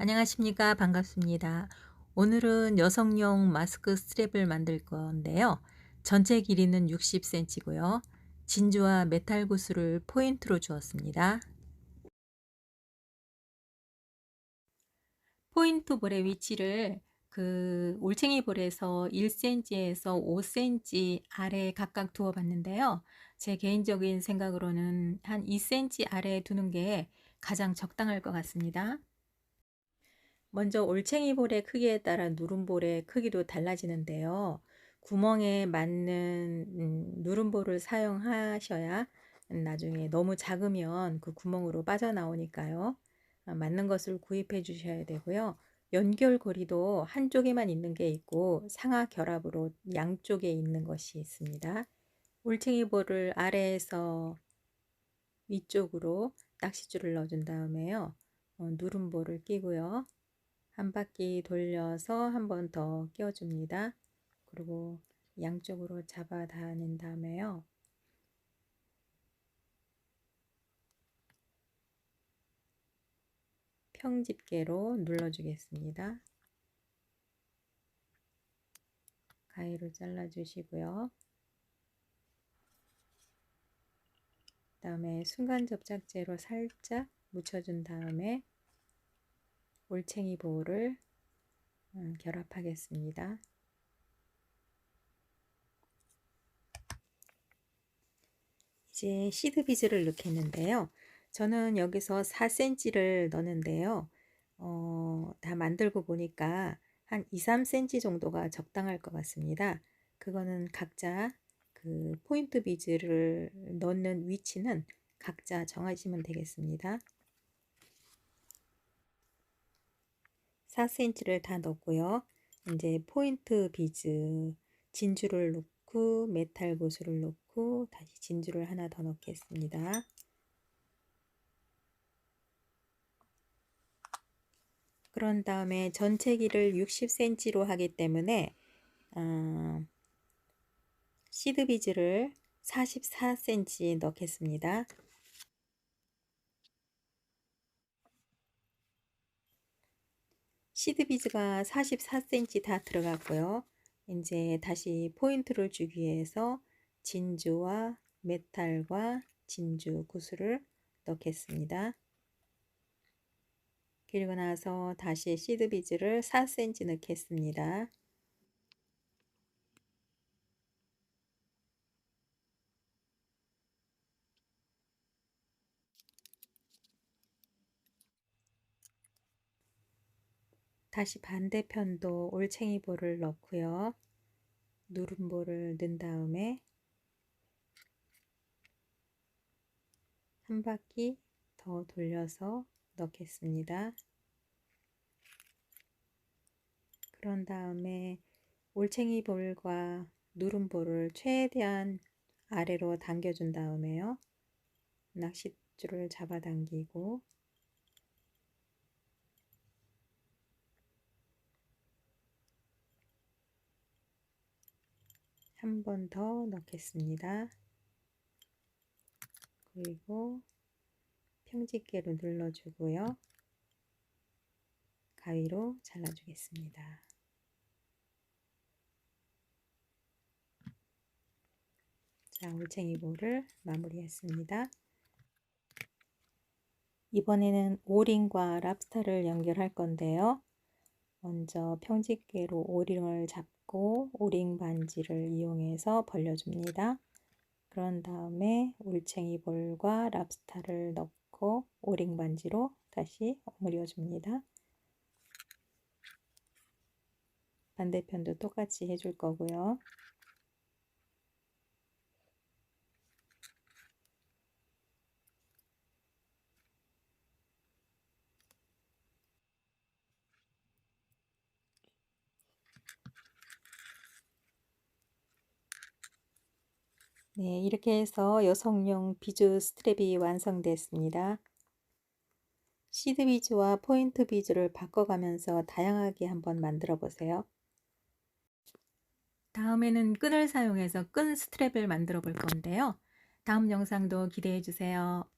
안녕하십니까. 반갑습니다. 오늘은 여성용 마스크 스트랩을 만들 건데요. 전체 길이는 60cm고요. 진주와 메탈 구슬을 포인트로 주었습니다. 포인트 볼의 위치를 그 올챙이 볼에서 1cm에서 5cm 아래에 각각 두어 봤는데요. 제 개인적인 생각으로는 한 2cm 아래에 두는 게 가장 적당할 것 같습니다. 먼저 올챙이 볼의 크기에 따라 누름볼의 크기도 달라지는데요. 구멍에 맞는 음, 누름볼을 사용하셔야 나중에 너무 작으면 그 구멍으로 빠져나오니까요. 아, 맞는 것을 구입해 주셔야 되고요. 연결고리도 한쪽에만 있는 게 있고 상하 결합으로 양쪽에 있는 것이 있습니다. 올챙이 볼을 아래에서 위쪽으로 낚시줄을 넣어준 다음에요. 어, 누름볼을 끼고요. 한 바퀴 돌려서 한 번 더 끼워줍니다. 그리고 양쪽으로 잡아 다닌 다음에요. 평집게로 눌러주겠습니다. 가위로 잘라주시고요. 그 다음에 순간 접착제로 살짝 묻혀준 다음에 올챙이 볼을 음, 결합하겠습니다. 이제 시드 비즈를 넣겠는데요. 저는 여기서 4cm를 넣는데요. 어, 다 만들고 보니까 한 2, 3cm 정도가 적당할 것 같습니다. 그거는 각자 그 포인트 비즈를 넣는 위치는 각자 정하시면 되겠습니다. 4cm를 다 넣고요. 이제 포인트 비즈 진주를 넣고 메탈 고수를 넣고 다시 진주를 하나 더 넣겠습니다. 그런 다음에 전체 길을 60cm로 하기 때문에 어, 시드 비즈를 44cm 넣겠습니다. 시드 비즈가 44cm 다 들어갔고요. 이제 다시 포인트를 주기 위해서 진주와 메탈과 진주 구슬을 넣겠습니다. 그리고 나서 다시 시드 비즈를 4cm 넣겠습니다. 다시 반대편도 올챙이 볼을 넣고요. 누름볼을 넣은 다음에 한 바퀴 더 돌려서 넣겠습니다. 그런 다음에 올챙이 볼과 누름볼을 최대한 아래로 당겨준 다음에요. 낚싯줄을 잡아당기고 한 번 더 넣겠습니다. 그리고 평집게로 눌러주고요. 가위로 잘라주겠습니다. 자, 올챙이 볼을 마무리했습니다. 이번에는 오링과 랍스타를 연결할 건데요. 먼저 평집게로 오링을 잡고 오링 반지를 이용해서 벌려줍니다. 그런 다음에 올챙이 볼과 랍스타를 넣고 오링 반지로 다시 오므려 줍니다. 반대편도 똑같이 해줄 거고요. 네, 이렇게 해서 여성용 비즈 스트랩이 완성됐습니다. 시드 비즈와 포인트 비즈를 바꿔가면서 다양하게 한번 만들어 보세요. 다음에는 끈을 사용해서 끈 스트랩을 만들어 볼 건데요. 다음 영상도 기대해 주세요.